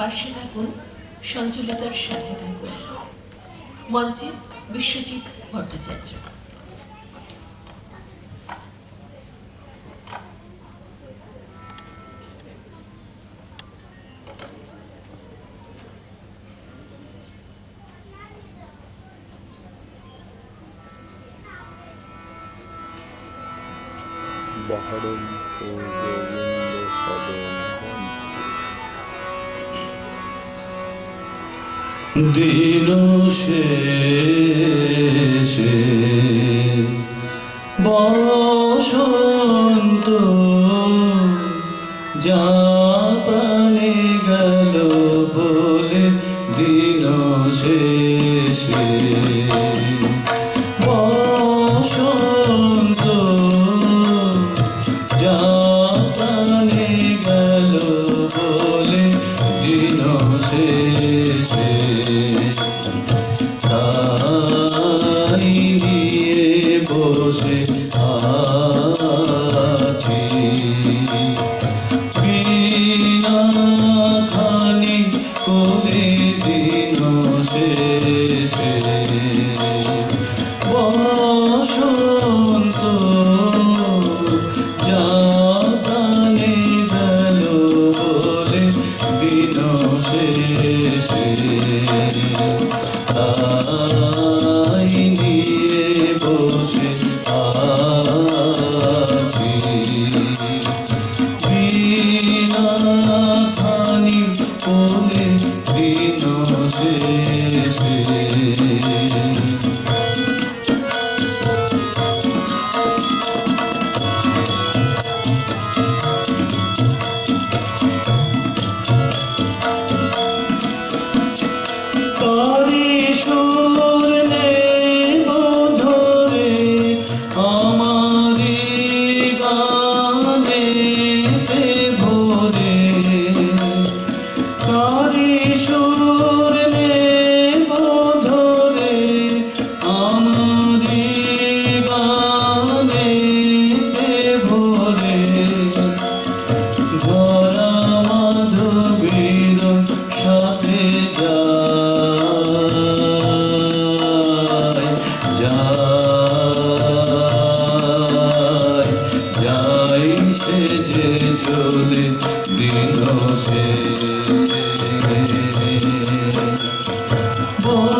পাশে থাকুন সঞ্চলতার সাথে থাকুন। মঞ্চে বিশ্বজিৎ ভট্টাচার্য। গোবিন্দ সদন। দিন শেষে বসন্ত যা Oh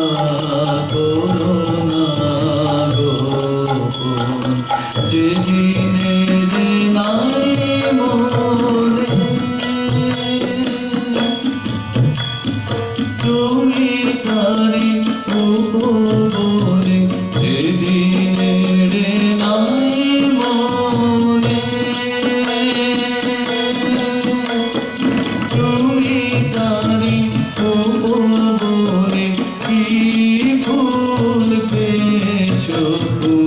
Senhor.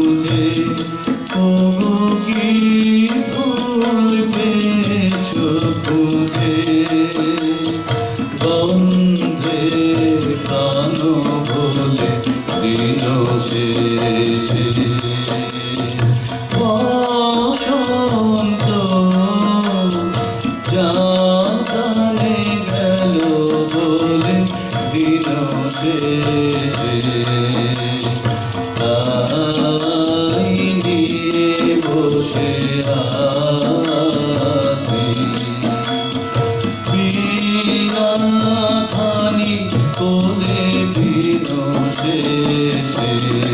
শেষে বসন্ত